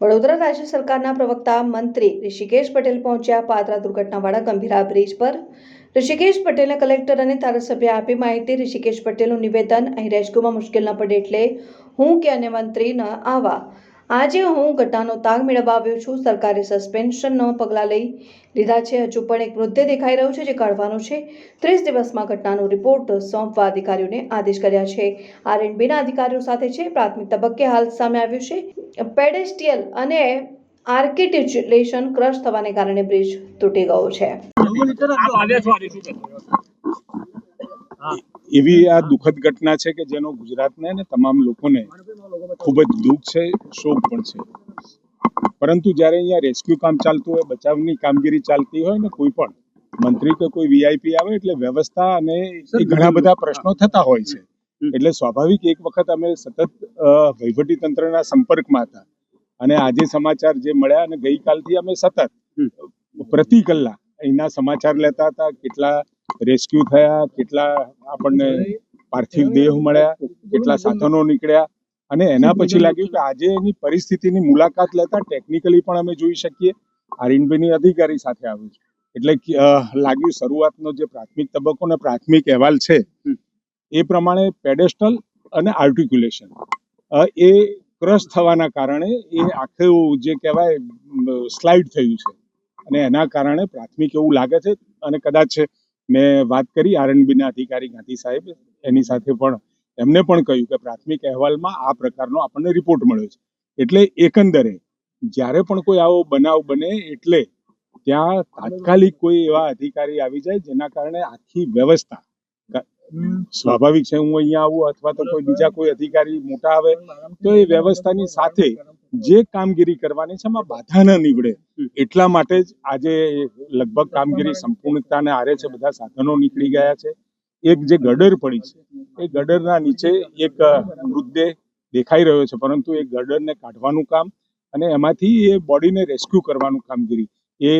વડોદરા રાજ્ય સરકારના પ્રવક્તા મંત્રી ઋષિકેશ પટેલ પહોંચ્યા પાત્રા દુર્ઘટનાવાળા ગંભીરા બ્રિજ પર. ઋષિકેશ પટેલને કલેક્ટર અને ધારાસભ્ય આપી માહિતી. ઋષિકેશ પટેલનું નિવેદન, અહીં રેસ્ક્યુમાં મુશ્કેલ ન પડે એટલે હું કે અન્ય મંત્રી ન આવા. આજે હું ઘટનાનો તાગ મેળવવા આવ્યો છું. સરકારે સસ્પેન્શનનો પગલાં લઈ લીધા છે. હજુ પણ એક મૃતદેહ દેખાઈ રહ્યો છે જે કાઢવાનો છે. ત્રીસ દિવસમાં ઘટનાનો રિપોર્ટ સોંપવા અધિકારીઓને આદેશ કર્યા છે. આરએનબીના અધિકારીઓ સાથે છે. પ્રાથમિક તબક્કે હાલ સામે આવ્યું છે. પેડેસ્ટિયલ અને આર્કિટેક્ચુલેશન ક્રશ થવાને કારણે બ્રિજ તૂટી ગયો છે આપ આવ્યા છો આજે શું કરશો? એવી આ દુઃખદ ઘટના છે કે જેનો ગુજરાતને અને તમામ લોકોને ખૂબ જ દુઃખ છે શોક પણ છે. પરંતુ જ્યારે અહીંયા રેસ્ક્યુ કામ ચાલતું હોય બચાવની કામગીરી ચાલતી હોય ને કોઈ પણ મંત્રી કે કોઈ વીઆઈપી આવે એટલે વ્યવસ્થા અને ઘણા બધા પ્રશ્નો થતા હોય છે. એટલે સ્વાભાવિક એક વખત અમે સતત વહીવટી તંત્રના સંપર્કમાં હતા. અને આજે સમાચાર જે મળ્યા અને ગઈકાલથી અમે સતત પ્રતિ કલાક અહીંના સમાચાર લેતા હતા કેટલા રેસ્ક્યુ થયા કેટલા આપણને પાર્થિવ દેહ મળ્યા કેટલા સાધનો નીકળ્યા અને એના પછી લાગ્યું કે આજે એની પરિસ્થિતિની મુલાકાત લેતા ટેકનિકલી પણ અમે જોઈ શકીએ. આરએનબીની અધિકારી સાથે આવ્યું છે. એટલે લાગ્યું શરૂઆતનો જે પ્રાથમિક તબક્કો અને પ્રાથમિક અહેવાલ છે એ પ્રમાણે પેડેસ્ટલ અને આર્ટિક્યુલેશન એ ક્રશ થવાના કારણે એ આખું જે કહેવાય સ્લાઇડ થયું છે. અને એના કારણે પ્રાથમિક એવું લાગે છે અને કદાચ મેં વાત કરી આરએનબીના અધિકારી ગાંધી સાહેબ, એની સાથે પણ એમને પણ કહ્યું કે પ્રાથમિક અહેવાલમાં આ પ્રકારનો આપણને રિપોર્ટ મળ્યો છે. એટલે એકંદરે, જ્યારે પણ કોઈ આવો બનાવ બને એટલે ત્યાં તાત્કાલિક કોઈ એવા અધિકારી આવી જાય જેના કારણે આખી વ્યવસ્થા સ્વાભાવિક છે હું અહીંયા આવું અથવા તો કોઈ બીજા કોઈ અધિકારી મોટા આવે, તો એ વ્યવસ્થાની સાથે જે કામગીરી કરવાની છે એમાં બાધા ન નીવડે. એટલા માટે જ આજે લગભગ કામગીરી સંપૂર્ણતાને આરે છે બધા સાધનો નીકળી ગયા છે. એક જે ગડર પડી છે એ ગડરના નીચે એક મૃતદેહ દેખાઈ રહ્યો છે પરંતુ એ ગડરને કાઢવાનું કામ અને એમાંથી એ બોડીને રેસ્ક્યુ કરવાનું કામગીરી એ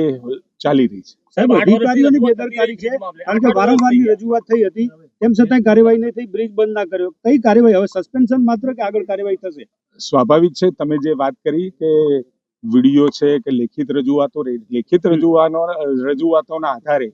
ચાલી રહી છે. સાહેબ, અધિકારીઓની બેદરકારી છે કારણ કે વારંવારની રજૂઆત થઈ હતી. તેમ છતાં કાર્યવાહી નહીં થઈ બ્રિજ બંધ ના કર્યો. કઈ કાર્યવાહી? હવે સસ્પેન્શન માત્ર કે આગળ કાર્યવાહી થશે? સ્વાભાવિક છે તમે જે વાત કરી કે વીડિયો છે કે લેખિત રજૂઆતો રે- લેખિત રજૂઆતો રજૂઆતોના આધારે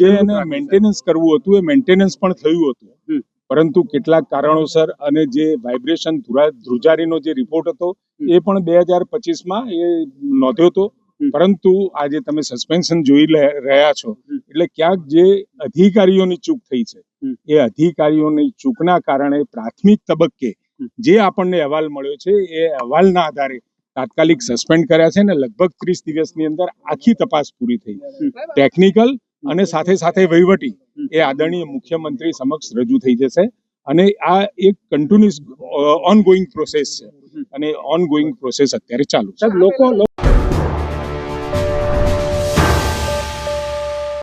જે એને મેન્ટેનન્સ કરવું હતું એ મેન્ટેનન્સ પણ થયું હતું. પરંતુ કેટલાક કારણોસર અને જે વાઇબ્રેશન ધ્રુજારીનો જે રિપોર્ટ હતો એ પણ બે હજાર પચીસમાં એ નોંધ્યો હતો. પરંતુ આજે તમે સસ્પેન્શન જોઈ રહ્યા છો એટલે ક્યાંક જે અધિકારીઓની ચૂક થઈ છે એ અધિકારીઓની ચૂકના કારણે પ્રાથમિક તબક્કે જે આપણને અહેવાલ મળ્યો છે એ અહેવાલના આધારે તાત્કાલિક સસ્પેન્ડ કર્યા છે અને લગભગ ત્રીસ દિવસની અંદર આખી તપાસ પૂરી થઈ. ટેકનિકલ અને સાથે સાથે વહીવટી એ આદરણીય મુખ્યમંત્રી સમક્ષ રજૂ થઈ જશે અને આ એક કન્ટિન્યુઅસ ઓનગોઈંગ પ્રોસેસ છે અને ઓનગોઈંગ પ્રોસેસ અત્યારે ચાલુ છે. લોકો